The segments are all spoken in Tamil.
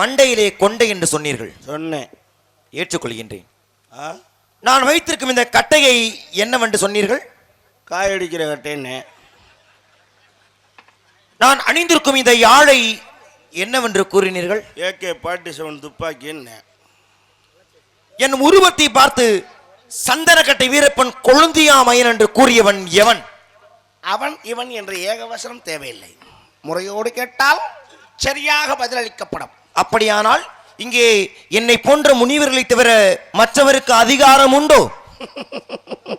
மண்டையிலே கொண்டை என்று சொன்னீர்கள். சொன்னேன். ஏற்றுக்கொள்கின்றேன். நான் வைத்திருக்கும் இந்த கட்டையை என்னவென்று சொன்னீர்கள்? காயடிக்கிற கட்டேன்னு. நான் அணிந்திருக்கும் இந்த யாழை என்னவென்று கூறினீர்கள்? ஏகே பாட்டி செவன் துப்பாக்கின்னு. என் உருவத்தை பார்த்து சந்தனக்கட்டை வீரப்பன் கொழுந்தியா மயன் என்று கூறியவன் எவன்? அவன் இவன் என்ற ஏகவசனம் தேவையில்லை. முறையோடு கேட்டால் சரியாக பதிலளிக்கப்படும். அப்படியானால் இங்கே என்னை போன்ற முனிவர்களை தவிர மற்றவருக்கு அதிகாரம் உண்டோ?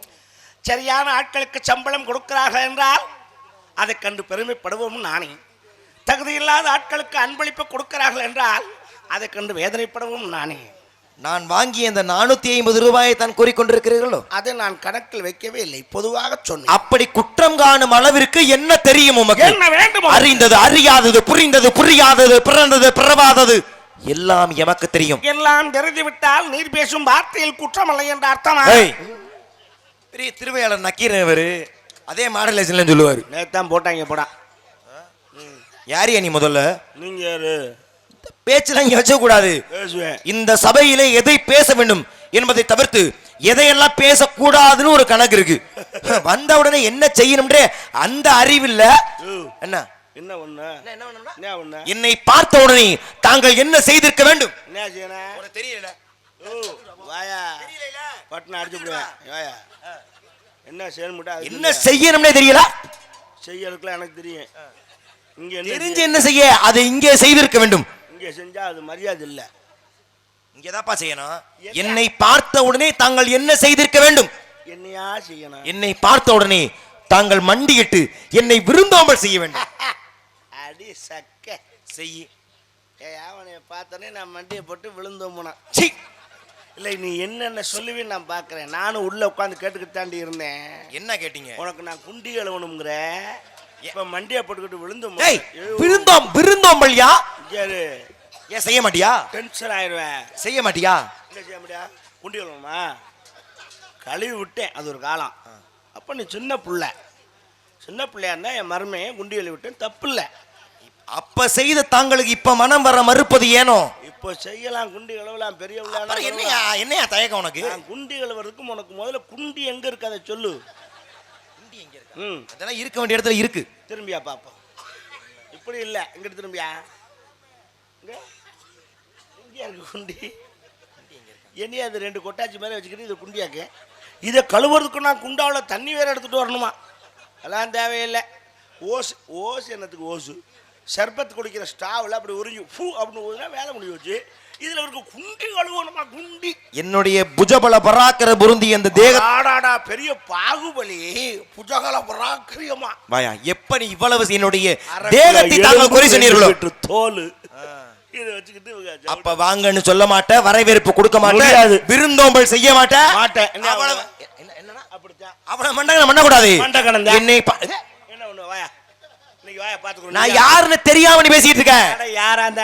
சரியான ஆட்களுக்கு சம்பளம் கொடுக்கிறார்கள் என்றால் அதை கண்டு பெருமைப்படுவோம் நானே. தகுதியில்லாத ஆட்களுக்கு அன்பளிப்பு கொடுக்கிறார்கள் என்றால் அதை கண்டு வேதனைப்படவும் நானே. நான் வாங்கிய இந்த நானூத்தி ஐம்பது ரூபாயை தான் கூறிக்கொண்டிருக்கிறீர்களோ? அதை நான் கணக்கில் வைக்கவே இல்லை. பொதுவாக சொன்னேன். அப்படி குற்றம் காணும் அளவிற்கு என்ன தெரியும் உமக்கு? என்ன வேண்டும் அறிந்தது அறியாதது புரிந்தது புரியாதது பிறந்தது பிறவாதது எல்லாம் எமக்கு தெரியும். எல்லாம் தெரிந்து விட்டால் நீர் பேசும் வார்த்தையில் குற்றமல்லை என்ற அர்த்தமா? ஏய், பெரிய திருவையாளர் நக்கீரவர் அதே மாடலேஷன்ல சொல்லுவாரு. நேத்தான் போட்டாங்க போடா. யாரியா நீ முதல்ல? நீங்க யாரு? பேச்செல்லாம் இங்க வச்ச கூடாது பேசுவேன். இந்த சபையிலே எதை பேச வேண்டும் என்பதை தவிர்த்து எதையெல்லாம் பேசக்கூடாதுன்னு ஒரு கணக்கு இருக்கு. வந்த உடனே என்ன செய்யணும்ன்றே அந்த அறிவில்ல. என்ன? என்ன ஒண்ணு? என்ன பார்த்த உடனே தாங்கள் என்ன செய்திருக்க வேண்டும்? என்ன செய்யணும் தெரியல என்ன செய்யணும்டா அது என்ன செய்யணும்னே தெரியல? செய்யறதுக்குலாம் எனக்கு தெரியும். இங்க தெரிஞ்சு என்ன செய்ய? அதை இங்கே செய்திருக்க வேண்டும். இங்க செஞ்சா அது மரியாதை இல்ல. இங்கதாப்பா செய்யணும். என்னை பார்த்த உடனே தாங்கள் என்ன செய்திருக்க வேண்டும்? என்னையா செய்யணும்? என்னை பார்த்த உடனே தாங்கள் மண்டியிட்டு என்னை விரும்பாமல் செய்ய வேண்டும். அடி சக்க. செய். அவனை பார்த்தோன்னே நான் மண்டியை போட்டு விழுந்தோம் போனேன் சீ. இல்லை நீ என்னென்ன சொல்லுவேன்னு நான் பார்க்குறேன். நானும் உள்ள உட்காந்து கேட்டுக்கிட்டு தாண்டி இருந்தேன். என்ன கேட்டீங்க? உனக்கு நான் குண்டி எழுவணுங்கிற இப்ப மண்டியை போட்டுக்கிட்டு விழுந்தோம் ஏய் விருந்தோம் யாரு ஏன் செய்ய மாட்டியா? டென்ஷன் ஆயிடுவேன் செய்ய மாட்டியா? என்ன செய்ய முடியா? குண்டி கழுவி விட்டேன் அது ஒரு காலம். அப்போ நீ சின்ன புள்ள. சின்ன பிள்ளையா இருந்தா என் மருமையை குண்டி எழுவி விட்டேன் தப்பு இல்லை அப்ப செய்த தாங்களுக்கு இப்ப மனம் வர மறுப்பது ஏனோ? இப்போ செய்யலாம் குண்டி கழுவலாம் பெரிய என்னையா என்னையா தயக்கம் உனக்கு? குண்டி கழுவுறதுக்கு உனக்கு முதல்ல குண்டி எங்க இருக்கு அதை சொல்லு. ம். அதெல்லாம் இருக்க வேண்டிய இடத்துல இருக்கு. திரும்பியா பாப்போம். இப்படி இல்லை. இங்கிட்டு திரும்பியா? இங்க? இங்கேயா இருக்கு குண்டி? என்னையா அது ரெண்டு கொட்டாச்சி மேலே வச்சுக்கிட்டு இது குண்டியாக்கு? இதை கழுவுறதுக்கு நான் குண்டாவில் தண்ணி வேற எடுத்துட்டு வரணுமா? அதெல்லாம் தேவையில்லை. ஓசு ஓசு என்னத்துக்கு ஓசு? சர்பத் குடிக்கிற ஸ்டாவில் அப்படி உறிஞ்சு ஃபூ அப்படின்னு ஊதுனா வேலை முடிஞ்சு வச்சு இதில் இருக்க குண்டி கழுவணுமா குண்டி? என்னுடைய புஜபல பராக்கர பொருந்தி அந்த தேக ஆடாடா பெரிய பாகுபலி. புஜகல பராக்கிரியமா? வாயா எப்ப நீ இவ்வளவு என்னுடைய தேகத்தை தாங்கள் குறை சொன்னீர்களோ? தோல். அப்ப வாங்கன்னு சொல்ல மாட்டேன் வரவேற்பு கொடுக்க மாட்டேன். விருந்தோம்பல் செய்ய மாட்டேன். மாட்டேன். என்ன அவ்வளவு அவ்வளவு? என்ன- என்னன்னா? அப்படித்தான் அவ்வளவு பண்ணக்கூடாது மண்டகணம் தான். என்னை பா- என்ன ஒண்ணு வாயா இன்னைக்கு வாயா பாத்துக்கணும் நான் யாருன்னு தெரியாம நீ பேசிட்டு இருக்க. யாரா இருந்தா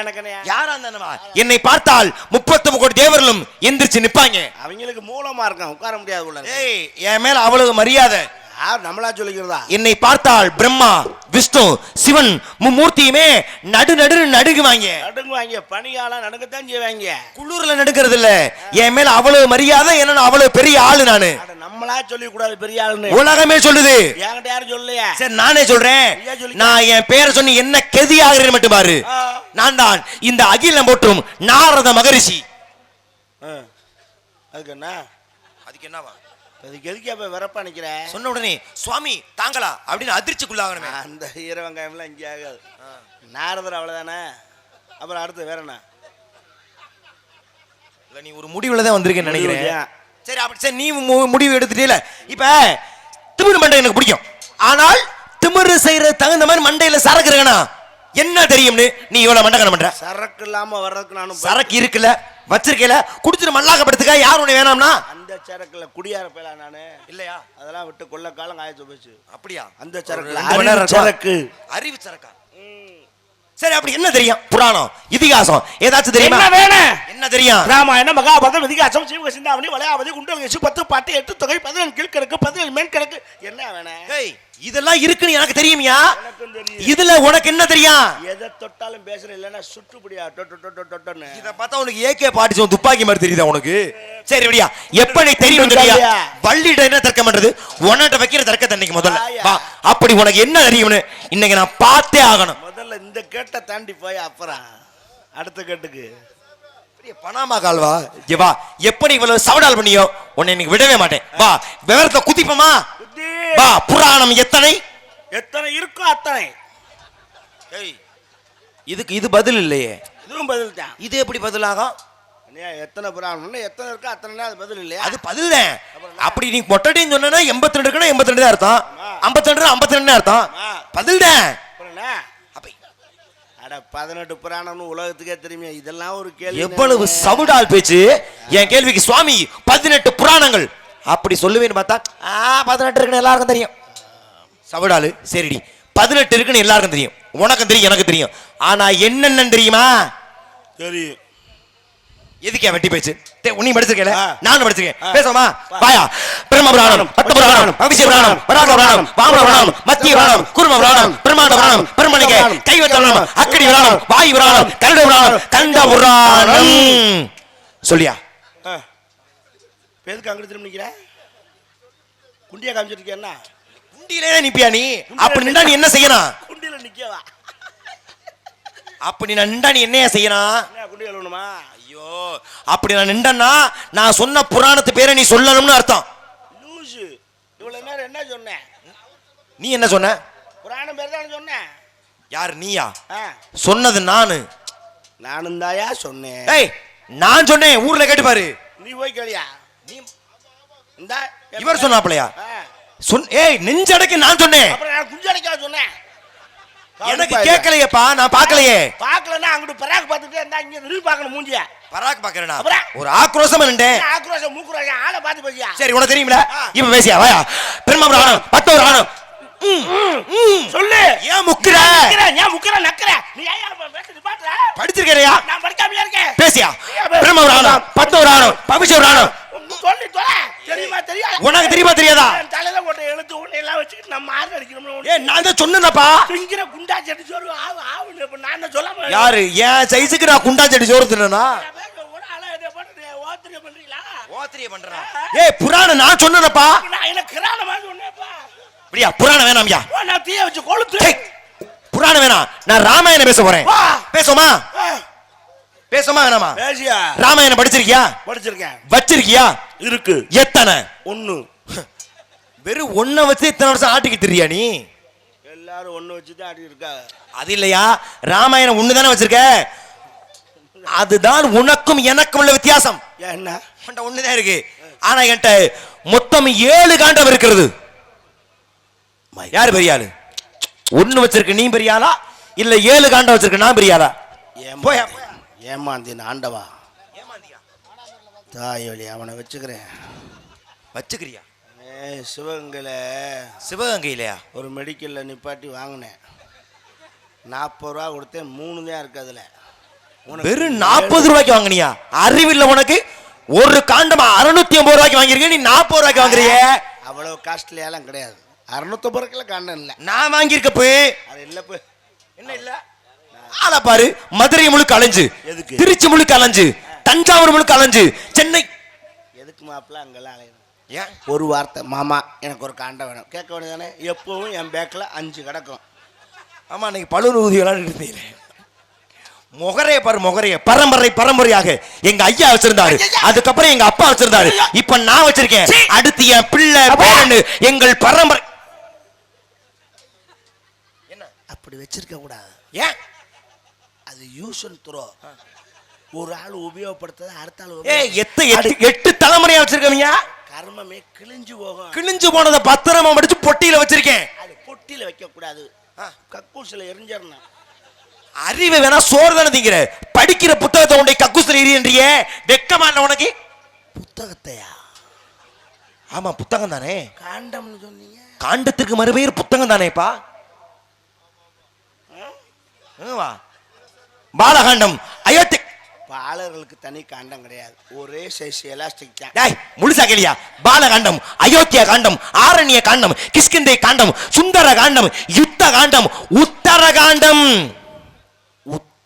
யாரா இருந்தானவா என்னை பார்த்தால் முப்பத்தி கோடி தேவர்களும் எந்திரிச்சு நிப்பாங்க. அவங்களுக்கு மூலமா இருக்கான் உட்கார முடியாது உள்ள ஏய் என் மேல அவ்வளவு மரியாதை. யார் நம்மளா சொல்லிக்கிறதா? என்னை பார்த்தால் பிரம்மா விஷ்ணு சிவன் மும்மூர்த்தியுமே நடு நடு நடுங்குவாங்க. நடுங்குவாங்க பணியாளா நடுங்கத்தான் செய்வாங்க. குளூர்ல நடுக்கிறது இல்ல என் மேல அவ்வளவு மரியாதை நான் அவ்வளவு பெரிய ஆளு நானு. நம்மளா சொல்லி கூடாது பெரிய ஆளுன்னு. உலகமே சொல்லுது. என்கிட்ட யாரும் சொல்லலையா? சரி நானே சொல்றேன். நான் என் பேரை சொல்லி என்ன கெதி ஆகிறேன்னு மட்டும் பாரு. நான் தான் இந்த அகிலம் போற்றும் நாரத மகரிஷி. அதுக்கு என்ன? அதுக்கு என்னவா? அதுக்கு எதுக்கு அப்ப நிக்கிற சொன்ன உடனே சுவாமி தாங்களா? அப்படின்னு அதிர்ச்சிக்குள்ளாகணுமே. அந்த ஈர வெங்காயம்லாம் இங்கே ஆகாது. நாரதர் அவ்வளோதானே அப்புறம் அடுத்து வேற என்ன? இல்ல நீ ஒரு முடிவுல தான் வந்திருக்கேன்னு நினைக்கிறேன்? சரி அப்படி சரி நீ முடிவு எடுத்துட்டே இப்ப திமிரு மண்டை எனக்கு பிடிக்கும். ஆனால் திமிரு செய்யற தகுந்த மாதிரி மண்டையில சரக்கு இருக்கணும். என்ன தெரியும்னு நீ இவ்வளவு மண்டகனம் பண்ற? சரக்கு இல்லாம வர்றதுக்கு நானும் சரக்கு இருக்குல்ல. வச்சிருக்கல குடிச்சிட்டு மல்லாக்கப்படுத்துக்க யார் உன்னை வேணாம்னா? அந்த சரக்குல குடியார போயலா நானு? இல்லையா? அதெல்லாம் விட்டு கொள்ள காலம் காயச்சு போச்சு. அப்படியா? அந்த சரக்குல. சரக்கு. அறிவு சரக்கா. சரி அப்படி என்ன தெரியும்? புராணம் இதிகாசம் ஏதாச்சும் தெரியுமா? என்ன வேணும் என்ன தெரியும்? ராமாயணம் மகாபாரதம் விதிகாசம் சீவக சிந்தாமணி வளையாவதி குண்டல் பத்து பாட்டு எட்டு தொகை பதினேழு கீழ்கணக்கு பதினேழு மேல் கணக்கு என்ன வேணும் இதெல்லாம் இருக்குன்னு எனக்கு தெரியுமியா. இதுல உனக்கு என்ன தெரியும்? எதை தொட்டாலும் பேசுற இல்லைன்னா சுற்றுப்படியா டொட்டு டொட்டு டொட்டுன்னு இத பார்த்தா உனக்கு ஏகே பாட்டி துப்பாக்கி மாதிரி தெரியுதா உனக்கு? சரி விடியா. எப்படி தெரியும் தெரியா? வள்ளிட்ட என்ன தர்க்கம் பண்றது? உன்கிட்ட வைக்கிற தர்க்கத்தை அன்னைக்கு முதல்ல. அப்படி உனக்கு என்ன தெரியும்னு இன்னைக்கு நான் பார்த்தே ஆகணும். முதல்ல இந்த கேட்டை தாண்டி போய் அப்புறம் அடுத்த கேட்டுக்கு. பனாமா கால்வா வா. எப்படி இவ்வளவு சவடால் பண்ணியோ உன்னை இன்னைக்கு விடவே மாட்டேன். வா. விவரத்தை குதிப்போமா? வா. புராணம் எத்தனை? எத்தனை இருக்கோ அத்தனை. இதுக்கு இது பதில் இல்லையே. இதுவும் பதில் தான். இது எப்படி பதிலாகும்? அண்ணே, எத்தனை புறாணம்னா எத்தனை இருக்கோ அத்தனை அது பதில் இல்லையா? அது பதில் தான். அப்படி நீ மொட்டடின்னு சொன்னா எண்பத்தி ரெண்டு இருக்குன்னா எண்பத்தி ரெண்டு தான் அர்த்தம். ஐம்பத்தி ரெண்டு ஐம்பத்தி ரெண்டு அர்த்தம். பதில் தான். அப்புறம் என்ன? அட பதினெட்டு புராணம்னு உலகத்துக்கே தெரியுமே இதெல்லாம் ஒரு கேள்வி எவ்வளவு சவுடால் பேச்சு? என் கேள்விக்கு சுவாமி பதினெட்டு புராணங்கள். அப்படி சொல்லுவேன்னு பார்த்தா ஆ பதினெட்டு இருக்குன்னு எல்லாருக்கும் தெரியும். சவுடாலு சரிடி. பதினெட்டு இருக்குன்னு எல்லாருக்கும் தெரியும். உனக்கும் தெரியும் எனக்கு தெரியும். ஆனா என்னென்னு தெரியுமா? தெரியும். எதுக்கே வெட்டி பேச்சு படிச்சிருக்கல ஆ. நானும் படிச்சிருக்கேன். பேசுமா வாயா. பிரம்ம புராணம் பட்ட புராணம் அபிஷேக புராணம் வராக புராணம் வாமன புராணம் மத்திய புராணம் குரும புராணம் பிரம்மாண்ட புராணம் பிரம்மணிகை கைவத்த புராணம் அக்கடி புராணம் வாயு புராணம் கருட புராணம் கண்ட புராணம். சொல்லியா? எதுக்கு அங்கிட்டு திரும்ப நிக்கிற? குண்டியா காமிச்சிருக்கேன் என்ன? குண்டியிலே நிப்பியா நீ? அப்படி நின்றா நீ என்ன செய்யணும்? குண்டியில நிக்கவா? அப்படி நின்றா நீ என்னைய செய்யணும்? என்ன குண்டியா வேணுமா ஐயோ அப்படி நான் நின்றனா நான் சொன்ன புராணத்து பேரை நீ சொல்லணும்னு அர்த்தம். லூசு. இவ்வளவு நேரம் என்ன சொன்னேன் நீ என்ன சொன்ன? புராணம் பேர் தானே சொன்னேன் யார் நீயா. சொன்னது நானு. நானும் தாயா சொன்னேன். ஏய் நான் சொன்னேன் ஊர்ல கேட்டு பாரு. நீ போய் கேளியா? நீ இந்த இவர் சொன்னாப்லையா. சொன் ஏய் நெஞ்சடக்கு நான் சொன்னேன். அப்புறம் நான் குஞ்சடைக்கா சொன்னேன். எனக்கு கேட்கலையேப்பா நான் பார்க்கலையே. பார்க்கலன்னா அங்கிட்டு பராக் பார்த்துட்டே இருந்தா இங்க திரும்பி பார்க்கணும் மூஞ்சிய. பராக் பாக்குறேனா? ஒரு ஆக்ரோஷமா நின்றேன். ஆக்ரோஷம்? மூக்குரோஷம் ஆளை பார்த்து பேசியா சரி உனக்கு தெரியுமில. இப்ப பேசியா? வாயா. பிரம்ம புராணம் பத்து ஒரு ஆணம். சொல்லு. ஏன் முக்குற? ஏன் முக்கிற? நக்கிற. நீ படிச்சிருக்கிறியா? நான் படிக்காமையா இருக்கேன். பேசியா? பிரம்ம புராணம் பத்து ஒரு ஆணம் பவிஷ ஒரு ஆணம் சொல்லி தெரியுமா தெரியாது? உனக்கு தெரியுமா தெரியாதா? தலையில போட்ட எழுத்து ஒண்ணு எல்லாம் வச்சுக்கிட்டு நம்ம ஆறு அடிக்கணும்னு ஏ நான் தான் சொன்னேனப்பா. திங்கிற குண்டா செடி சோறு ஆவு இப்ப நான் சொல்லாம யாரு? ஏன் சைஸுக்கு நான் குண்டா செடி சோறு தின்னா நான் பேச ஒரு ஆளா இதை போட்டு ஓத்திரியம் பண்றீங்களா ஓத்திரிய பண்றா. ஏய் புராணம் நான் சொன்னேனப்பா. நான் என்ன கிரானமா சொன்னேப்பா அப்படியா? புராணம் வேணாம்யா நான் தீய வச்சு கொளுத்து. புராணம் வேணாம். நான் ராமாயணம் பேச போறேன். பேசுமா பேசுமா வேணாமா? பேசியா? ராமாயணம் படிச்சிருக்கியா? படிச்சிருக்கேன். வச்சிருக்கியா? இருக்கு. எத்தனை? ஒண்ணு. வெறும் ஒன்ன வச்சு இத்தனை வருஷம் ஆட்டிக்கிட்டு இருக்கியா நீ? எல்லாரும் ஒண்ணு வச்சு தான் ஆடி இருக்கா. அது இல்லையா? ராமாயணம் ஒண்ணு தானே வச்சிருக்க? அதுதான் உனக்கும் எனக்கும் உள்ள வித்தியாசம். என்ன உன்கிட்ட ஒண்ணுதான் இருக்கு. ஆனா என்கிட்ட மொத்தம் ஏழு காண்டம் இருக்கிறது. யாரு பெரிய ஆளு? ஒண்ணு வச்சிருக்க நீ பெரிய ஆளா? இல்ல ஏழு காண்டம் வச்சிருக்க நான் பெரிய ஆளா. ஏமாந்தேன் ஆண்டவா? தாய் வழி அவனை வச்சுக்கிறேன். வச்சுக்கிறியா? சிவகங்கையில் சிவகங்கையிலயா? ஒரு மெடிக்கலில் நிப்பாட்டி வாங்கினேன். நாற்பது ரூபா கொடுத்தேன் மூணு தான் இருக்கு அதில். வெறும் நாற்பது ரூபாய்க்கு வாங்குனியா? அறிவில்ல உனக்கு? ஒரு காண்டமா அறுநூத்தி ஐம்பது ரூபாய்க்கு வாங்கிருக்க நீ நாற்பது ரூபாய்க்கு வாங்குறியே? அவ்வளோ காஸ்ட்லியெல்லாம் கிடையாது. அறுநூத்தம்பது ரூபாய்க்குலாம் காண்டம் இல்லை. நான் வாங்கியிருக்க போய். அது இல்லை போய். என்ன இல்ல? ஆளை பாரு. மதுரை முழுக்க அலைஞ்சு. எதுக்கு? திருச்சி முழுக்க அலைஞ்சு. தஞ்சாவூர் முழுக்க அலைஞ்சு. சென்னை. எதுக்கு மாப்பிள்ள அங்கெல்லாம் அலையணும்? ஏன்? ஒரு வார்த்தை மாமா எனக்கு ஒரு காண்டம் வேணும். கேட்க வேண்டியதானே எப்பவும் என் பேக்கில் அஞ்சு கிடக்கும். ஆமா அன்னைக்கு பழுர் ஊதி விளையாண்டுட்டு முகரைய பாரு முகரைய பரம்பரை பரம்பரையாக எங்க ஐயா வச்சிருந்தாரு. அதுக்கப்புறம் எங்க அப்பா வச்சிருந்தாரு. இப்ப நான் வச்சிருக்கேன். அடுத்து என் பிள்ளை பேரனு எங்கள் பரம்பரை. என்ன? அப்படி வச்சிருக்க கூடாது. ஏன்? அது யூஸ் அண்ட் த்ரோ ஒரு ஆள் உபயோகப்படுத்துறது அடுத்த ஆள் உபயோக- எத்த எட்டு எட்டு தலைமுறையா வச்சிருக்கீங்க கர்மமே கிழிஞ்சு போகும். கிழிஞ்சு போனதை பத்திரமா மடிச்சு பொட்டியில வச்சிருக்கேன். அது பொட்டியில் வைக்க கூடாது கக்கூசில் எரிஞ்சிடணும். அறிவை வேணா சோறு தானே திங்கிற. படிக்கிற புத்தகத்தை உண்டை கக்குஸ்ல எரியன்றியே வெக்கமா இல்ல உனக்கு? புத்தகத்தையா? ஆமா புத்தகம் தானே? காண்டம்னு சொன்னீங்க. காண்டத்துக்கு மறுபெயர் புத்தகம் தானேப்பா ஆமா பாலகாண்டம் அயோத்தி. பாலர்களுக்கு தனி காண்டம் கிடையாது. ஒரே சைஸ் எலாஸ்டிக் தான். டேய் முழுசா கேளியா? பாலகாண்டம் அயோத்தியா காண்டம் ஆரண்ய காண்டம் கிஷ்கிந்தை காண்டம் சுந்தர காண்டம் யுத்த காண்டம் உத்தர காண்டம்.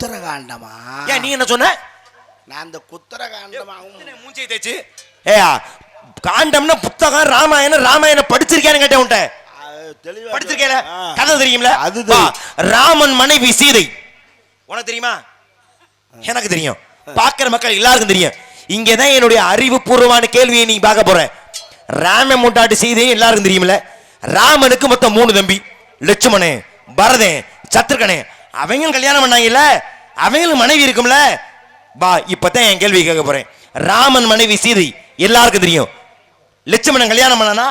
உத்தரகாண்டமா? ஏன் நீ என்ன சொன்ன? நான் அந்த குத்தர காண்டமாகவும் மூஞ்சி தேய்ச்சு? ஏயா காண்டம்னா புத்தகம் ராமாயணம் ராமாயணம் படிச்சிருக்கியான்னு கேட்டேன் உன்ட்ட படிச்சிருக்கேல. கதை தெரியும்ல? அது வா, தெரியும். ராமன் மனைவி சீதை. உனக்கு தெரியுமா? எனக்கு தெரியும். பார்க்கிற மக்கள் எல்லாருக்கும் தெரியும். இங்கதான் என்னுடைய அறிவுபூர்வமான கேள்வியை நீ பார்க்க போற. ராம முட்டாட்டு சீதையும் எல்லாருக்கும் தெரியும்ல? ராமனுக்கு மொத்தம் மூணு தம்பி. லட்சுமணன் பரதன் சத்ருகனே. அவங்களும் கல்யாணம் பண்ணாங்கல்ல? அவங்களும் மனைவி இருக்கும்ல? பா இப்பதான் என் கேள்வி கேட்க போறேன். ராமன் மனைவி சீதை எல்லாருக்கும் தெரியும். லட்சுமணன் கல்யாணம் பண்ணானா?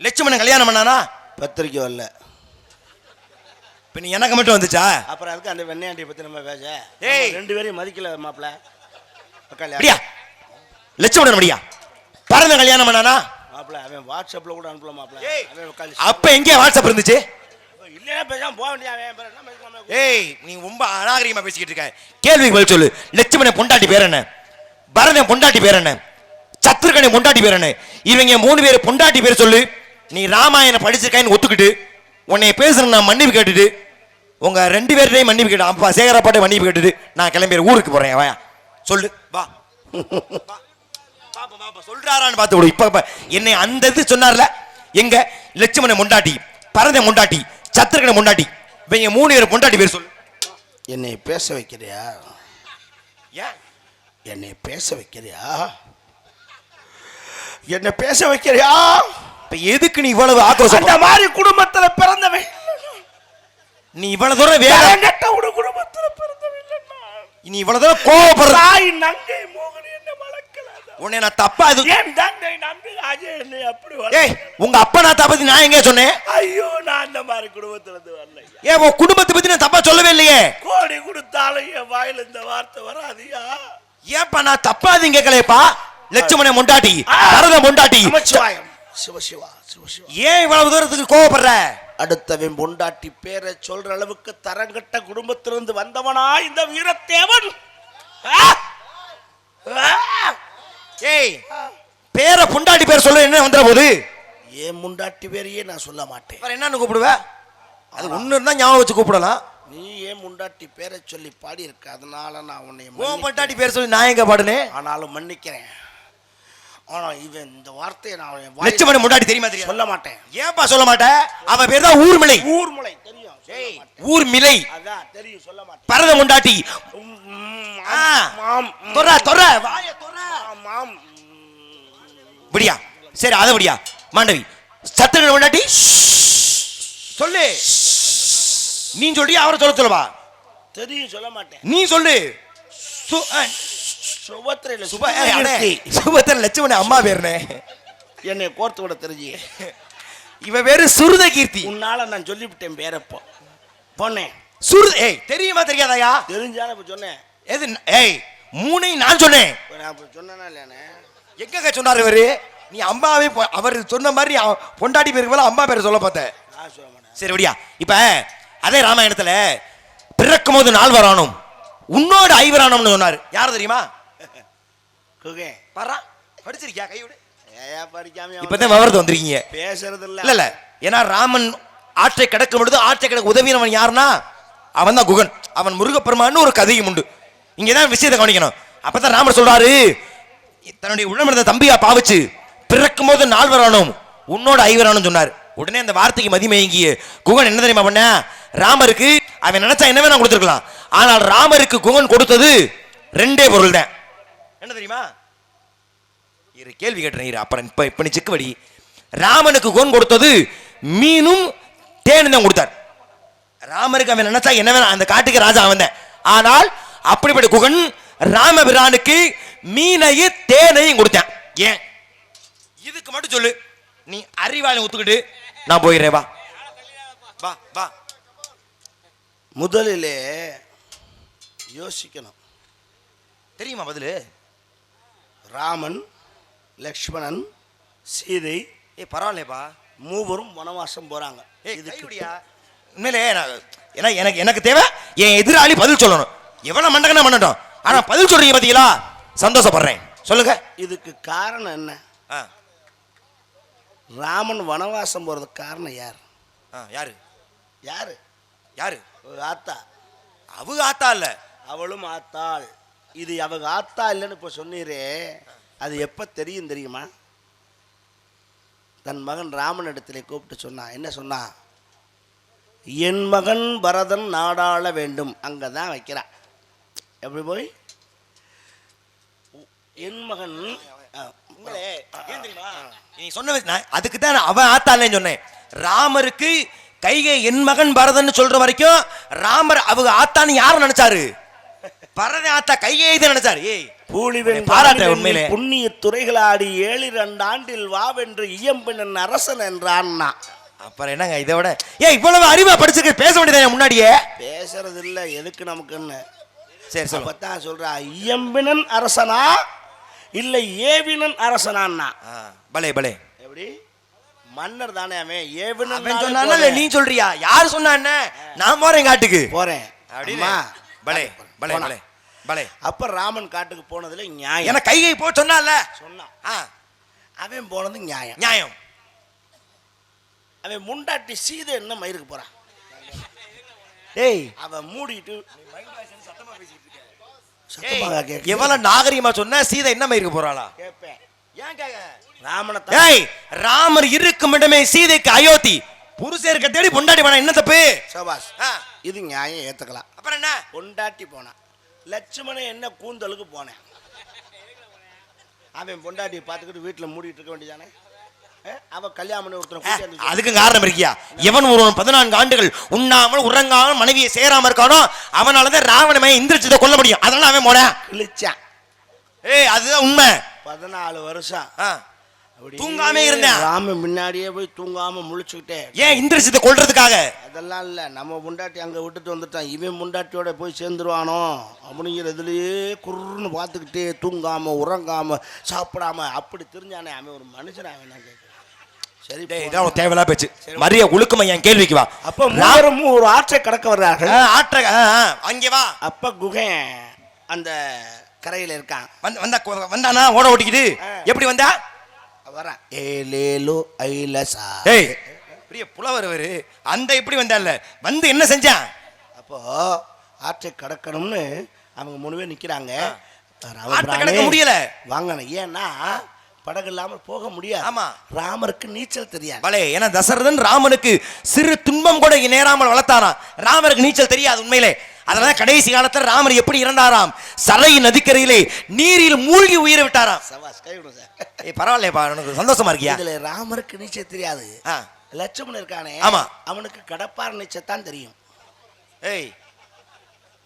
லட்சுமணன் கல்யாணம் பண்ணானா? பத்திரிக்கை வரல. இப்ப நீ எனக்கு மட்டும் வந்துச்சா? அப்புறம் அதுக்கு அந்த வெண்ணையாண்டியை பத்தி நம்ம பேச. ஏய். ரெண்டு பேரையும் மதிக்கல மாப்பிள அப்படியா? லட்சுமணன் அப்படியா? பரத கல்யாணம் பண்ணானா? மாப்பிள அவன் வாட்ஸ்அப்ல கூட அனுப்பல மாப்பிள அப்ப எங்கே வாட்ஸ்அப் இருந்துச்சு? இல்லையா பேசாம போக வேண்டிய ஏய் நீ ரொம்ப அநாகரிகமா பேசிக்கிட்டு இருக்க. கேள்விக்கு பதில் சொல்லு. லட்சுமணன் பொண்டாட்டி பேர் என்ன? பரதன் பொண்டாட்டி பேர் என்ன? சத்ருகனை பொண்டாட்டி பேர் என்ன? இவங்க மூணு பேர் பொண்டாட்டி பேர் சொல்லு. நீ ராமாயணம் படிச்சிருக்கான்னு ஒத்துக்கிட்டு உன்னை பேசுற நான் மன்னிப்பு கேட்டுட்டு உங்க ரெண்டு பேர்டையும் மன்னிப்பு கேட்டு அப்பா சேகரப்பாட்டை மன்னிப்பு கேட்டுட்டு நான் கிளம்பி ஊருக்கு போறேன் வாயா. சொல்லு வா. வா. சொல்றாரான்னு பார்த்து விடு. இப்ப என்னை அந்த இது சொன்னார்ல. எங்க? லட்சுமணன் பொண்டாட்டி பரதன் பொண்டாட்டி சத்ருகனை பொண்டாட்டி இவங்க மூணு பேர் பொண்டாட்டி பேர் சொல்லு. என்னை பேச வைக்கிறியா? ஏன்? என்னை பேச வைக்கிறியா? என்னை பேச வைக்கிறியா? இப்ப எதுக்கு நீ இவ்வளவு ஆக்ரோஷம்? அந்த மாதிரி குடும்பத்துல பிறந்தவன் நீ இவ்வளவு தூரம் வேற கட்ட ஒரு குடும்பத்துல பிறந்தவன். நீ இவ்வளவு தூரம் கோவப்படுற தாய் நங்கை மோகன் உன்னை நான் தப்பா அப்படி ஏய். உங்க அப்பா நான் பத்தி நான் எங்க சொன்னேன்? ஐயோ நான் அந்த மாதிரி குடும்பத்துல இருந்து வரல ஏன் உன் குடும்பத்தை பத்தி நான் தப்பா சொல்லவே இல்லையே. கோடி கொடுத்தாலும் என் வாயில இந்த வார்த்தை வராதியா? ஏப்பா நான் தப்பா எதுவும் கேட்கலையப்பா. லட்சுமணன் பொண்டாட்டி பரதன் பொண்டாட்டி நமச்சிவாயம். சிவசிவா சிவசிவா ஏன் இவ்வளவு தூரத்துக்கு கோவப்படுற? அடுத்தவன் பொண்டாட்டி பேரை சொல்ற அளவுக்கு தரங்கட்ட குடும்பத்திலிருந்து வந்தவனா இந்த வீரத்தேவன்! ஏய் பேர பொண்டாட்டி பேர் சொல்ல என்ன வந்துட போகுது என் முண்டாட்டி பேரையே நான் சொல்ல மாட்டேன்? வேற என்னன்னு கூப்பிடுவ? அது ஒண்ணு இருந்தா ஞாபகம் வச்சு கூப்பிடலாம். நீ ஏன் முண்டாட்டி பேரை சொல்லி பாடி இருக்க அதனால நான் உன்னை உன். பொண்டாட்டி பேர் சொல்லி நான் எங்க பாடுனேன் ஆனாலும் மன்னிக்கிறேன். ஆனா இவன் இந்த வார்த்தையை நான் லட்சுமணன் பொண்டாட்டி தெரியுமா தெரியும் சொல்ல மாட்டேன். ஏன்பா சொல்ல மாட்ட? அவ பேர் தான் ஊர்மிளை. ஊர்முலை தெரியும். சொல்ல சொல்ல மாட்டேன். பரத உம், தொற தொற. விடியா சரி அத விடியா. மாண்டவி சத்துரு பொண்டாட்டி சொல்லு. நீ சொல்றியா அவரை சொல்ல சொல்லவா. தெரியும் சொல்ல மாட்டேன். நீ சொல்லு. சு- ஆ, சுபத்திரையில சுப ஏய், அண்ணே, சுபகீர்த்தி. சுபத்திரன் லட்சுமணன் அம்மா பேருனே. என்னை கோர்த்து விட தெரிஞ்சு இவ பேரு சுருத கீர்த்தி. உன்னால நான் சொல்லிவிட்டேன் பேரப்போ. போனேன் சுருத ஏய் தெரியுமா தெரியாதாயா? தெரிஞ்சாலும் இப்ப சொன்னேன். எது ஏய் மூணையும் நான் சொன்னேன். சொன்னேனா இல்லையானே எங்க சொன்னாரு இவரு? நீ அம்மாவே அவர் சொன்ன மாதிரி பொண்டாட்டி பேருக்கு மேல அம்மா பேரை சொல்ல பார்த்த. நான் சொல்ல மாட்டேன். சரி விடியா. இப்ப அதே ராமாயணத்துல பிறக்கும் போது நால்வரானும் உன்னோட ஐவரானம்னு சொன்னாரு. யார் தெரியுமா? பாரா படிச்சிருக்கியா? படிக்காம இப்பதான் விவரத்து வந்திருக்கீங்க. பேசுறது இல்ல இல்ல. ஏன்னா ராமன் ஆற்றை கடக்கும் பொழுது ஆற்றை கடக்க உதவினவன் யாருன்னா? அவன் தான் குகன். அவன் முருகப்பெருமான்னு ஒரு கதையும் உண்டு. இங்கதான் விஷயத்தை கவனிக்கணும். அப்பதான் ராமர் சொல்றாரு தன்னுடைய உடம்பிருந்த தம்பியா பாவிச்சு பிறக்கும் போது நால்வரானும் உன்னோட ஐவரானும் சொன்னார். உடனே அந்த வார்த்தைக்கு மதிமயங்கிய குகன் என்ன தெரியுமா பண்ண? ராமருக்கு அவன் நினைச்சா என்ன வேணா கொடுத்துருக்கலாம். ஆனால் ராமருக்கு குகன் கொடுத்தது ரெண்டே பொருள் தான். என்ன தெரியுமா? இரு கேள்வி கேட்டுறேன் இரு. அப்புறம் இப்ப இப்ப நீ சிக்குவடி. ராமனுக்கு குகன் கொடுத்தது மீனும் தேனும் தான் கொடுத்தார். ராமருக்கு அவன் நினைச்சா என்ன வேணா அந்த காட்டுக்கு ராஜா அவன் தான் ஆனால் அப்படிப்பட்ட குகன் ராமபிரானுக்கு மீனையும் தேனையும் கொடுத்தான். ஏன்? இதுக்கு மட்டும் சொல்லு. நீ அறிவாளி ஒத்துக்கிட்டு நான் போயிடுறேன் வா. வா வா. முதலிலே யோசிக்கணும். தெரியுமா பதிலு? ராமன் லக்ஷ்மணன் சீதை ஏ பரவாயில்லையப்பா. மூவரும் வனவாசம் கைவிடியா உண்மையிலே நான் ஏன்னா எனக்கு எனக்கு தேவை என் எதிராளி பதில் சொல்லணும். எவ்வளவு மண்டகனா பண்ணட்டும் ஆனா பதில் சொல்றீங்க பாத்தீங்களா? சந்தோஷப்படுறேன். சொல்லுங்க. இதுக்கு காரணம் என்ன? ராமன் வனவாசம் போறதுக்கு காரணம் யார்? யாரு? யாரு? யாரு? ஆத்தா. அவங்க ஆத்தா இல்ல. அவளும் ஆத்தாள். இது அவங்க ஆத்தா இல்லைன்னு இப்போ சொன்னீரே. அது எப்போ தெரியும் தெரியுமா? தன் மகன் ராமன் இடத்துல கூப்பிட்டு சொன்னான் என்ன சொன்னான் என் மகன் பரதன் நாடாள வேண்டும். அங்கே தான் வைக்கிறான் எப்படி போய்? என் மகன் ஆ, நீ சொன்ன அதுக்கு தான் அவன் ஆத்தா சொன்னேன். ராமருக்கு கைகை என் மகன் பரதன் சொல்ற வரைக்கும் ராமர் அவங்க ஆத்தான்னு யார் நினைச்சாரு? பரத ஆத்தா கைகை நினைச்சாரு. ஏய் உன்னை பாராட்டுறேன் உண்மையிலே. புண்ணிய துறைகளாடி ஏழு ரெண்டு ஆண்டில் வாவென்று இயம்பினன் அரசன் என்றான்னா. அப்புறம் என்னங்க இதை விட? ஏய் இவ்வளவு அறிவா படிச்சிருக்க பேச வேண்டியது முன்னாடியே? பேசுறது இல்ல எதுக்கு நமக்குன்னு? சரி சொல்லு. சொல்றா இயம்பினன் அரசனா இல்லை ஏவினன் அரசனான்னா? பலே பலே. எப்படி? மன்னர் தானே அவன் ஏவினன் சொன்னானா நீ சொல்றியா? யார் சொன்னா நான் போறேன் காட்டுக்கு. போறேன். அப்படின்னு அம்மா, பலே பலே. பலே. பலே. அப்ப ராமன் காட்டுக்கு போனதுல நியாயம். ஏன்னா கைகை போ சொன்னால? சொன்னான். ஆ. அவன் போனது நியாயம். நியாயம். அவன் முண்டாட்டி சீதை என்ன மயிருக்கு போறான் ஏய் அவன் மூடிட்டு எவ்வளவு நாகரிகமா சொன்ன சீதை என்ன மயிருக்கு போறாளா? கேட்பேன் ஏன் கேக்க? ராமனை ஏய் ராமர் இருக்கும் இடமே சீதைக்கு அயோத்தி. புருஷருக்கு தேடி பொண்டாட்டி போனா என்ன தப்பு? சபாஸ் ஆ, இது நியாயம் ஏத்துக்கலாம். அப்புறம் என்ன? பொண்டாட்டி போனான் லட்சுமணன் என்ன கூந்தலுக்கு போனேன். அவன் பொண்டாட்டியை பார்த்துக்கிட்டு வீட்டில் மூடிட்டு இருக்க வேண்டியதானே? அதுக்கும் காரணம் இருக்கியா? எவன் ஒருவன் பதினான்கு ஆண்டுகள் உண்ணாமல் உறங்காமல் மனைவியை சேராம இருக்கானோ அவனாலதான் ராவணமே இந்திரச்சித்தை கொல்ல முடியும். அதனால அவன் போன கிழிச்சான். ஏய் அதுதான் உண்மை. பதினாலு வருஷம். ஆ, தூங்காமே இருந்தேன். ராமன் முன்னாடியே போய் தூங்காம முழிச்சுக்கிட்டே ஏன் இந்திரச்சித்தை கொல்றதுக்காக? அதெல்லாம் இல்லை. நம்ம முண்டாட்டி அங்கே விட்டுட்டு வந்துட்டான். இவன் முண்டாட்டியோட போய் சேர்ந்துருவானோ? அப்படிங்கிறதுலையே குருன்னு பார்த்துக்கிட்டே தூங்காம உறங்காம சாப்பிடாம அப்படி தெரிஞ்சானே அவன் ஒரு மனுஷன் அவன் கேட்குறேன் சரி. இதான் தேவையில்லா பேச்சு. மரிய ஒழுக்கமா என் கேள்விக்கு வா. அப்ப ஒரு ஆற்றை கடக்க வர்றார்கள். ஆற்ற அங்கே வா. அப்ப குகன் அந்த கரையில இருக்கான். வந்து வந்தா வந்தானா? ஓட ஓட்டிக்கிட்டு. எப்படி வந்தா? வரான் ஏலேலோ ஐலசா ஏய் பெரிய புலவர் அவரு அந்த எப்படி வந்தான்ல வந்து என்ன செஞ்சான்? அப்போ ஆற்றை கடக்கணும்னு அவங்க மூணு பேர் நிக்கிறாங்க ஆற்றை கடக்க முடியல. வாங்கணும் ஏன்னா படகு இல்லாமல் போக முடியாது. ஆமா. ராமருக்கு நீச்சல் தெரியாது. பலே ஏன்னா தசரதன் ராமனுக்கு சிறு துன்பம் கூட நேராமல் வளர்த்தாராம். ராமருக்கு நீச்சல் தெரியாது உண்மையிலே. அதனால கடைசி காலத்துல ராமர் எப்படி இறந்தாராம்? சரை நதிக்கரையிலே நீரில் மூழ்கி உயிரை விட்டாராம். பரவாயில்லையப்பா எனக்கு சந்தோஷமா இருக்கியா? இதுல ராமருக்கு நீச்சல் தெரியாது. லட்சுமணன் இருக்கானே ஆமா. அவனுக்கு கடப்பார் நீச்சல் தான் தெரியும். ஏய்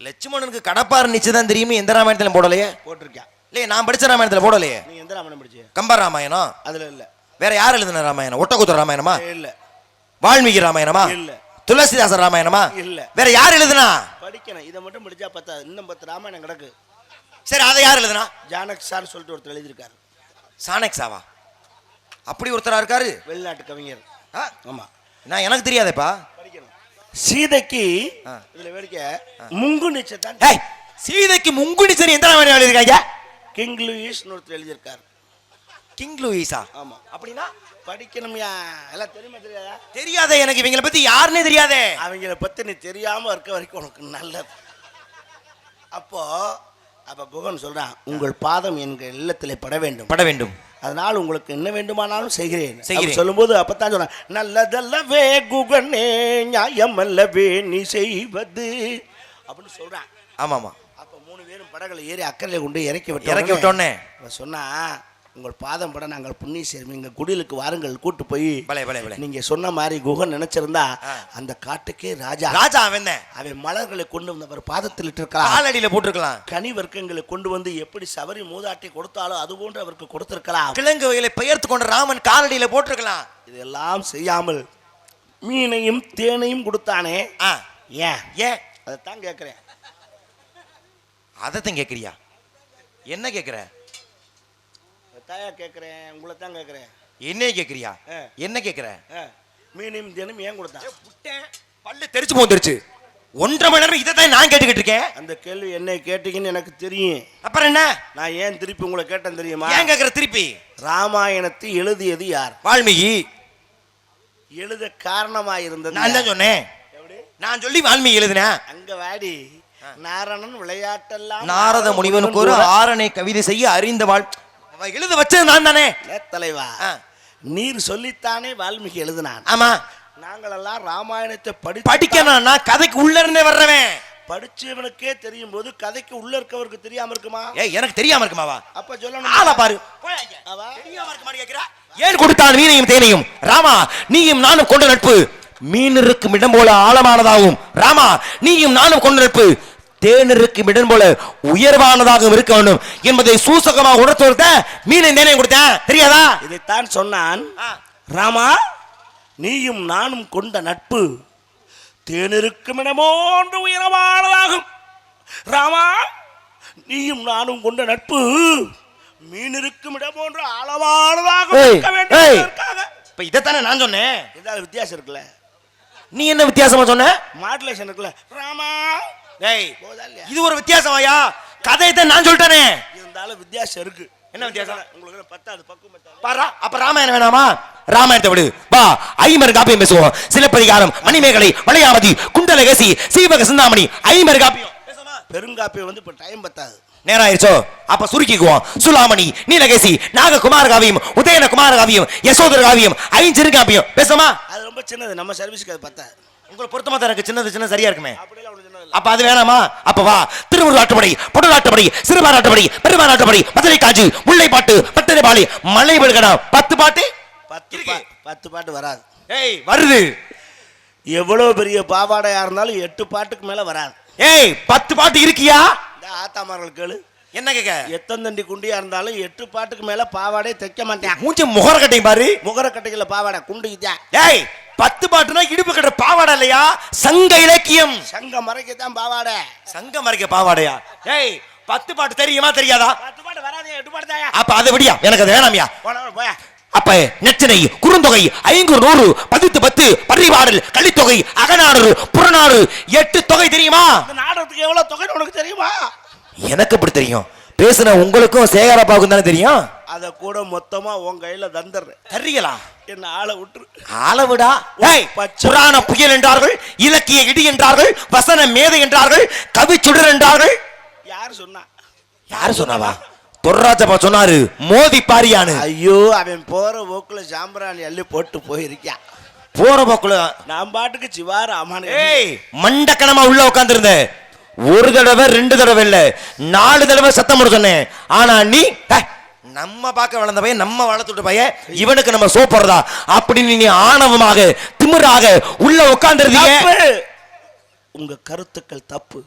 லட்சுமணனுக்கு கடப்பார் நிச்சயம் தான் தெரியுமே எந்த ராமாயணத்திலும் போடலையே? போட்டிருக்கான் இல்லையே நான் படிச்ச ராமாயணத்துல போடலையே? நீ எந்த ராமனை படிச்சு? கம்ப ராமாயணம். அதுல இல்ல. வேற யார் எழுதின ராமாயணம்? ஒட்டக்குத்த ராமாயணமா? இல்ல. வால்மீகி ராமாயணமா? இல்ல. துளசிதாசர் ராமாயணமா? இல்ல. வேற யார் எழுதுனா? படிக்கணும். இதை மட்டும் படிச்சா பத்தாது. இன்னும் பத்து ராமாயணம் கிடக்கு. சரி அதை யார் எழுதுனா? ஜானக் சார் சொல்லிட்டு ஒருத்தர் எழுதியிருக்காரு. சாணக்ஸாவா அப்படி ஒருத்தரா இருக்காரு? வெளிநாட்டு கவிஞர். ஆ, ஆமா. நான் எனக்கு தெரியாதேப்பா. படிக்கணும். சீதைக்கு. இதுல வேடிக்கை. முங்கு நீச்சல் தான். சீதைக்கு முங்குடி சரி எந்த ராமாயணம் எழுதிருக்காங்க கிங் லூயிஸ்னு ஒருத்தர் எழுதியிருக்காரு. கிங் லூயிஸா ஆமா. அப்படின்னா படிக்கணும்யா. எல்லாம் தெரியுமா தெரியாதா? தெரியாதே எனக்கு. இவங்களை பத்தி யாருன்னே தெரியாதே. அவங்கள பத்தி நீ தெரியாம இருக்க வரைக்கும் உனக்கு நல்லது. அப்போ அப்ப குகன் சொல்றான் உங்கள் பாதம் எங்கள் இல்லத்திலே பட வேண்டும். பட வேண்டும். அதனால் உங்களுக்கு என்ன வேண்டுமானாலும் செய்கிறேன். செய்கிறேன். சொல்லும்போது அப்பதான் சொல்றான் நல்லதல்லவே குகனே நியாயமல்லவே நீ செய்வது. அப்படின்னு சொல்றான். ஆமாமா. அப்ப மூணு பேரும் படகுல ஏறி அக்கறையில கொண்டு இறக்கி விட்டு இறக்கி விட்டோன்னே சொன்னா உங்கள் பாதம் பட நாங்கள் புண்ணிய சேர்மை எங்க குடிலுக்கு வாருங்கள் கூட்டு போய் நீங்க சொன்ன மாதிரி குகன் நினைச்சிருந்தா. அந்த காட்டுக்கே ராஜா. ராஜா அவன் அவன் மலர்களை கொண்டு வந்து அவர் பாதத்தில் இட்டிருக்கலாம். காலடியில போட்டிருக்கலாம். கனி வர்க்கங்களை கொண்டு வந்து எப்படி சபரி மூதாட்டி கொடுத்தாலோ அது போன்று அவருக்கு கொடுத்திருக்கலாம். கிழங்கு வகையில பெயர்த்து கொண்ட ராமன் காலடியில போட்டிருக்கலாம். இதெல்லாம் செய்யாமல் மீனையும் தேனையும் கொடுத்தானே? ஏன்? ஏன் அதைத்தான் கேட்குறேன். அதைத்தான் கேக்குறியா என்ன கேக்குற தாயா கேட்குறேன் உங்களை தான் கேட்குறேன் என்ன கேக்குறியா? ஆ. என்ன கேக்குற? மீனையும் தேனும் ஏன் கொடுத்தான்? பல்லு தெரிச்சு போந்துருச்சு ஒன்றரை மணி நேரம் இதை தான் நான் கேட்டுக்கிட்டு இருக்கேன். அந்த கேள்வி என்ன கேட்டீங்கன்னு எனக்கு தெரியும். அப்புறம் என்ன? நான் ஏன் திருப்பி உங்களை கேட்டேன் தெரியுமா? ஏன் கேக்குற திருப்பி? ராமாயணத்தை எழுதியது யார்? வால்மீகி. எழுத காரணமா இருந்தது நான் தான்? சொன்னேன். எப்படி? நான் சொல்லி வால்மீகி எழுதினேன். அங்க வாடி. நாரணன் விளையாட்டெல்லாம் நாரத முனிவனுக்கு ஒரு ஆரணை கவிதை செய்ய அறிந்த வாழ் எழுத வச்சது நான் தானே? ஏ தலைவா. நீர் சொல்லித்தானே வால்மீகி எழுதினான். ஆமா. நாங்களெல்லாம் ராமாயணத்தை படி படிக்கணும் நான் கதைக்கு உள்ள இருந்தே வர்றவன். படிச்சவனுக்கே தெரியும் போது கதைக்கு உள்ள இருக்கவருக்கு தெரியாம இருக்குமா? ஏய் எனக்கு தெரியாம இருக்குமாவா அப்ப சொல்லணும். ஆளை பாரு. அவா? ஏன் கொடுத்தான் மீனையும் தேனையும்? ராமா நீயும் நானும் கொண்ட நட்பு. மீன் இருக்கும் இடம் போல ஆழமானதாகும். ராமா நீயும் நானும் கொண்ட நட்பு. தேன் இருக்கும் இடம் போல உயர்வானதாகவும் இருக்க வேண்டும் என்பதை சூசகமாக உணர்த்து மீனை தேனையும் கொடுத்தேன் தெரியாதா? இதைத்தான் சொன்னான். ராமா நீயும் நானும் கொண்ட நட்பு தேனிருக்கும் இடமோன்று உயரமானதாகும் ராமா நீயும் நானும் கொண்ட நட்பு மீன் இருக்கும் இடமோன்று ஏய், இருக்க வேண்டும். இப்ப இதைத்தானே நான் சொன்னேன். இதால வித்தியாசம் இருக்குல்ல? நீ என்ன வித்தியாசமா சொன்ன? மாடுலேஷன் இருக்குல்ல. ராமா இல்லையா இது ஒரு வித்தியாசமாயா கதையை தான் நான் சொல்லிட்டேனே. இருந்தாலும் வித்தியாசம் இருக்கு. என்ன வித்தியாசம்? உங்களுக்கு பத்தாது பக்குவம் பாரா அப்ப ராமாயணம் வேணாமா? ராமாயணத்தை விடு. வா ஐமர் காப்பியம் பேசுவோம். சிலப்பதிகாரம் மணிமேகலை வளையாமதி குண்டலகேசி சீவக சிந்தாமணி ஐமர் காப்பியம். பேசுவோமா? பெருங்காப்பி வந்து இப்ப டைம் பத்தாது. நேரம் ஆயிருச்சோ அப்ப சுருக்கிக்குவோம். சுலாமணி நீலகேசி நாககுமார காவியம் உதயன குமார காவியம் யசோதர காவியம் ஐஞ்சிறு காப்பியம். பேசுமா. அது ரொம்ப சின்னது. நம்ம சர்வீஸ்க்கு அது பத்தாது. உங்களை பொருத்தமா தான் எனக்கு சின்னது சின்ன சரியா இருக்குமே. அப்ப அது வேணாமா? அப்ப வா. திருமுரு ஆட்டுப்படை புடலாட்டுப்படை சிறுபாராட்டுப்படை பெருமாநாட்டுப்படை மதுரை காஜு முல்லைப்பாட்டு பட்டனை பாலி மலை விழுகடா. பத்து பாட்டு? பத்து பத்து பாட்டு வராது. ஏய் வருது. எவ்வளவு பெரிய பாவாடையா இருந்தாலும் எட்டு பாட்டுக்கு மேல வராது. ஏய் பத்து பாட்டு இருக்கியா? இந்த ஆத்தாமார்கள் கேளு. என்ன கேக்க? எத்தந்தண்டி குண்டியா இருந்தாலும் எட்டு பாட்டுக்கு மேல பாவாடை தைக்க மாட்டேன். மூஞ்சி முகர கட்டையும் பாரு. முகர கட்டைகள பாவாடை குண்டு ஏய் பத்து பாட்டுனா இடுப்பு கட்ட பாவாடை இல்லையா? சங்க இலக்கியம். சங்க மறைக்கத்தான் பாவாடை. சங்க மறைக்க பாவாடையா? ஏய் பத்து பாட்டு தெரியுமா தெரியாதா? பத்து பாட்டு வராதே எட்டு பாட்டு தாயா? அப்ப அதை விடியா எனக்கு அது வேணாமியா? போயா. அப்ப நெச்சனை குறுந்தொகை ஐங்குறு நூறு பதித்து பத்து பரிபாடல் கலித்தொகை அகநானூறு புறநானூறு எட்டு தொகை தெரியுமா? நாடகத்துக்கு எவ்வளவு தொகை உனக்கு தெரியுமா? எனக்கு எப்படி தெரியும்? பேசுன உங்களுக்கும் சேகரப்பாவுக்கும் தானே தெரியும்? அதை கூட மொத்தமா உன் கையில தந்துடுறேன். தெரியலா என்ன ஆளை விட்டுரு. பச்சை. புராண புயல் என்றார்கள் இலக்கிய இடி என்றார்கள் வசன மேதை என்றார்கள் கவி சுடர் என்றார்கள். யாரு சொன்னா? யாரு சொன்னாவா? தொர்ராஜப்பா சொன்னாரு மோதி பாரியானு ஐயோ அவன் போற போக்குல சாம்பிராணி அள்ளி போட்டு போயிருக்கான். போற போக்குல நான் பாட்டுக்கு சிவா ராமான். ஏய் மண்டக்கணமா உள்ள உட்கார்ந்திருந்த ஒரு தடவை ரெண்டு தடவை இல்ல நாலு தடவை சத்தம் போட சொன்னேன். ஆனா நீ நம்ம பார்க்க வளர்ந்த பையன் நம்ம வளர்த்துட்ட பையன் இவனுக்கு நம்ம சோப்படுறதா அப்படின்னு நீ ஆணவமாக திமிராக உள்ள உட்கார்ந்துருந்தீங்க. உங்க கருத்துக்கள் தப்பு.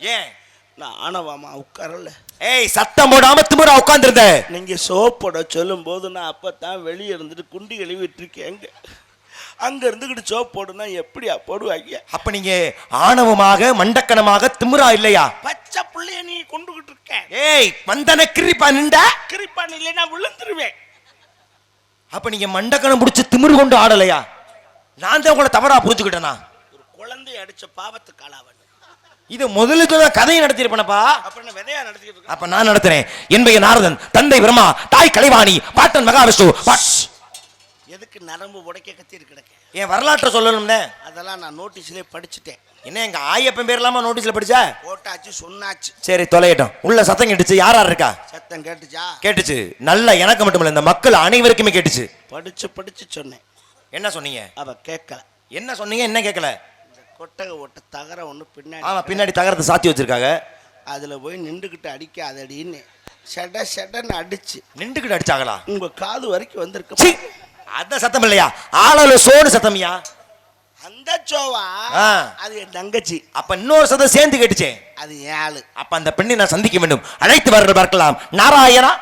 ஏன்? நான் ஆனவாமா உட்காரல. ஏய் சத்தம் போடாம திமிரா உட்கார்ந்திருந்த. நீங்க சோப்போட சொல்லும் போது நான் அப்பதான் வெளியே இருந்துட்டு குண்டி கழுவிட்டு இருக்கேங்க அங்க இருந்துகிட்டு சோப் போடுனா எப்படியா போடுவாங்க அப்ப நீங்க ஆணவமாக மண்டக்கணமாக திமிரா இல்லையா? பச்சை புள்ளைய நீ கொண்டுகிட்டு இருக்க. ஏய் வந்தன கிரிப்பா நின்ற? கிரிப்பான் இல்லைன்னா விழுந்துருவேன். அப்ப நீங்க மண்டக்கணம் பிடிச்சு திமிரு கொண்டு ஆடலையா? நான் தான் உங்களை தவறா புரிஞ்சுக்கிட்டேனா? ஒரு குழந்தை அடிச்ச பாவத்துக்கு ஆளாவன். இது முதலுக்கு கதையை நடத்தியிருப்பேனப்பா இருக்க? அப்ப நான் நடத்துறேன். என்பைய நாரதன் தந்தை பிரம்மா தாய் கலைவாணி பாட்டன் மகாவிஷ்ணு எதுக்கு நரம்பு உடைக்க கத்திட்டு கிடக்க. என் வரலாற்றை சொல்லணும்னே அதெல்லாம் நான் நோட்டீஸ்லயே படிச்சுட்டேன். என்ன எங்க ஆயப்பன் பேர் இல்லாம நோட்டீஸ்ல படிச்சா? போட்டாச்சு சொன்னாச்சு. சரி தொலையட்டும். உள்ள சத்தம் கேட்டுச்சு. யார் யார் இருக்கா? சத்தம் கேட்டுச்சா? கேட்டுச்சு. நல்ல எனக்கு மட்டும் இல்ல இந்த மக்கள் அனைவருக்குமே கேட்டுச்சு. படிச்சு படிச்சு சொன்னேன். என்ன சொன்னீங்க? அவ கேட்கல. என்ன சொன்னீங்க? என்ன கேட்கல? இந்த கொட்டகை ஓட்ட தகர ஒன்று பின்னாடி ஆமா பின்னாடி தகரத்தை சாத்தி வச்சிருக்காங்க. அதுல போய் நின்றுக்கிட்டு அடிக்காதடின்னு. செட செடன்னு அடிச்சு. நின்றுக்கிட்டு அடிச்சாங்களா? உங்க காது வரைக்கும் வந்திருக்கு. சீ! அத சத்தம் இல்லையா? ஆளல சோடு சத்தம்யா? அந்த சோவா. அது என் தங்கச்சி. அப்ப இன்னொரு சத்தம் சேர்ந்து கேட்டுச்சே. அது ஏழு அப்ப அந்த பெண்ணை நான் சந்திக்க வேண்டும். அழைத்து வாருங்கள் பார்க்கலாம். நாராயணா